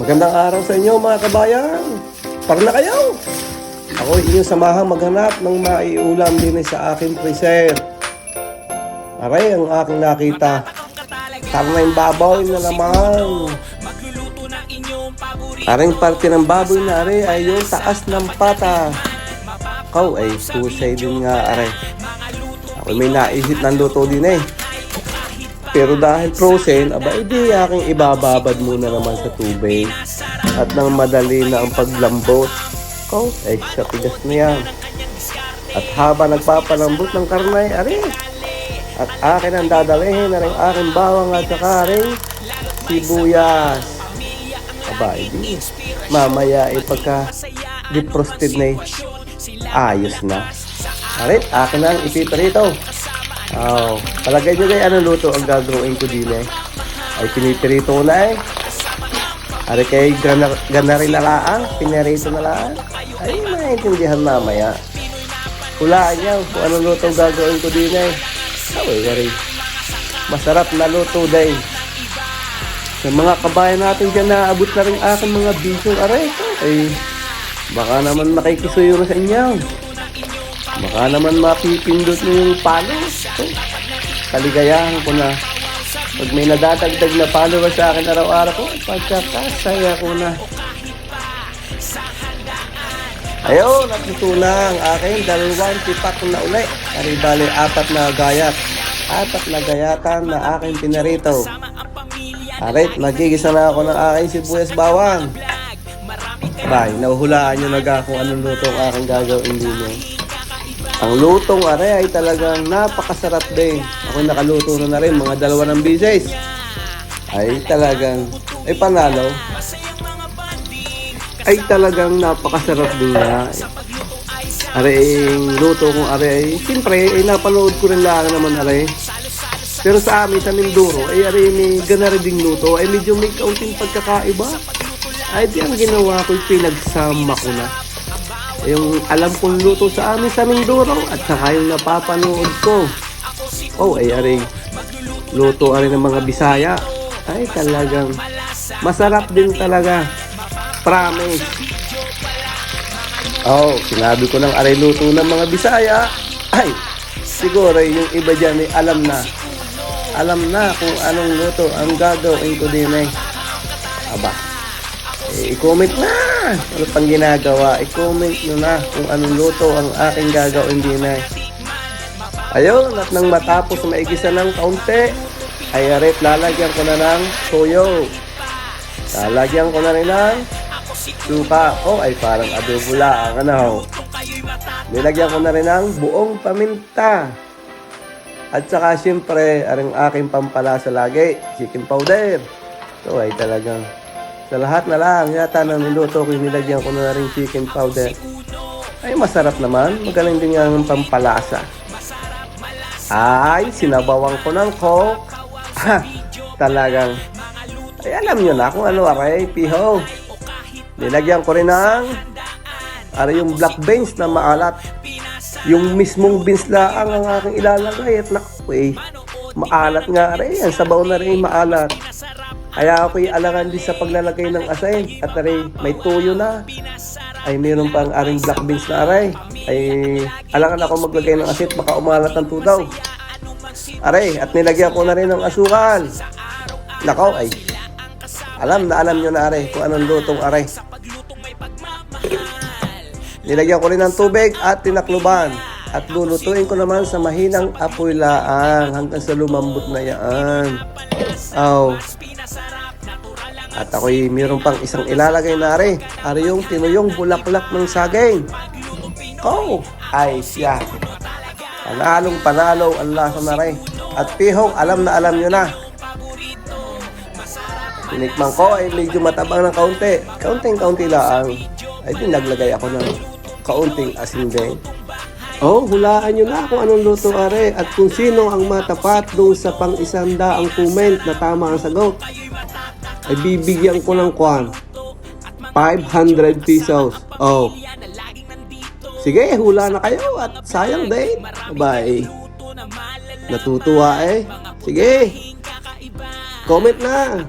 Magandang araw sa inyo mga kabayan. Para na kayo. Ako inyong samahang maghanap ng maiulam din sa aking freezer. Aray ang aking nakita. Karneng baboy na naman. Aring parte ng baboy na aray ay yung taas ng pata. Kau ay husay din nga aray. Ako may naisip ng luto din eh. Pero dahil frozen, aba edi aking ibababad muna naman sa tubig. At nang madali na ang paglambot, ko, ay sa tigas na yan. At habang nagpapalambot ng karnay, ari, at akin ang dadalhin na rin aking bawang at saka rin sibuyas. Aba, edi, mamaya ay pagka defrosted na eh, ayos na. Arit, akin na ang ipiprito. Oh, palagay nyo kayo anong luto ang gagawin ko din eh. Ay pinipirito na eh. Ari kay gana, gana rin na laang, pinirito na laang. Ay, maintindihan mamaya. Hulaan niya kung anong luto ang gagawin ko din eh. Away, ari. Masarap na luto din. Sa mga kabayan natin dyan naabot na rin aking mga bisyo. Aray, ay baka naman makikisuyo na sa inyo. Baka naman mapipindot mo yung palo. So, kaligayahan ko na. Pag may nadadagdag na follower sa akin araw-araw ko, pagkakasaya ko na. Ayun, natuto na ang aking dalawang tipak na uli. Karibali, apat na gayat. Apat na gayatan na aking pinarito. Arit, magigisa na ako ng aking sibuyas bawang. Bye, nahuhulaan nyo na kung anong luto ang aking gagawin yun. Ang lutong are ay talagang napakasarap din. Ako nakaluto na na rin, mga dalawa ng bises. Ay talagang, ay panalo. Ay talagang napakasarap din na. Are ang luto kong are ay, siyempre, ay napanood ko rin lang naman are. Pero sa amin, sa Mindoro, ay are may gana rin ding luto, ay medyo may kaunting pagkakaiba. Ay di ang ginawa ko, pinagsama ko na yung alam kong luto sa amin sa Mindoro at saka yung napapanood ko. Oh, ay ari. Luto ari ng mga Bisaya. Ay talagang masarap din talaga. Promise. Oh, sinabi ko ng ari luto ng mga Bisaya. Ay, siguro yung iba dyan ay alam na. Alam na kung anong luto ang gagawin ko din eh. Aba, eh, i-comment na! Ano pang ginagawa? I-comment nyo na kung anong luto ang aking gagawin din ay. Ayun, at nang matapos maigisa ng kaunti, ay arit, lalagyan ko na ng toyo. Lalagyan ko na rin ng suka. Oh, ay parang adobo lang. Ano? Nilagyan ko na rin ng buong paminta. At saka siyempre, ang aking pampalasa lagi, chicken powder. Ito ay talagang sa lahat na lang, yata ng niluto ko, nilagyan ko na rin chicken powder. Ay, masarap naman. Magaling din ang pampalasa. Ay, sinabawan ko ng coke. Ha, talagang, ay alam nyo na kung ano aray, piho. Nilagyan ko rin ng, aray yung black beans na maalat. Yung mismong beans lang ang aking ilalagay at naku eh, maalat nga aray, ang sabaw na rin maalat. Kaya ako'y alangan din sa paglalagay ng asay at aray, may tuyo na. Ay meron pang aring black beans na aray. Ay alangan ako maglagay ng asit baka umalat ng tudaw. Aray, at nilagyan ko na rin ng asukal. Nakaw ay alam na alam nyo na aray kung anong lutong aray. Nilagyan ko rin ng tubig at tinakluban. At lulutuin ko naman sa mahinang apoy laang hanggang sa lumambot na yan. Aw. At ako'y mayroon pang isang ilalagay na are. Are yung tinuyong bulaklak ng saging. Oh, ay siya. Panalong panalo ang lasa na rin. At pihong, alam na alam nyo na. Tinikman ko ay medyo matabang ng kaunti. Kaunting-kaunti lang. Ay din naglagay ako ng kaunting asin din. Oh, hulaan nyo na kung anong luto are at kung sino ang matapat doon sa pang isanda ang comment na tama ang sagot. Ay bibigyan ko ng kwan. 500 pesos. Oh. Sige, hula na kayo at sayang din. Bye. Natutuwa eh. Sige. Comment na.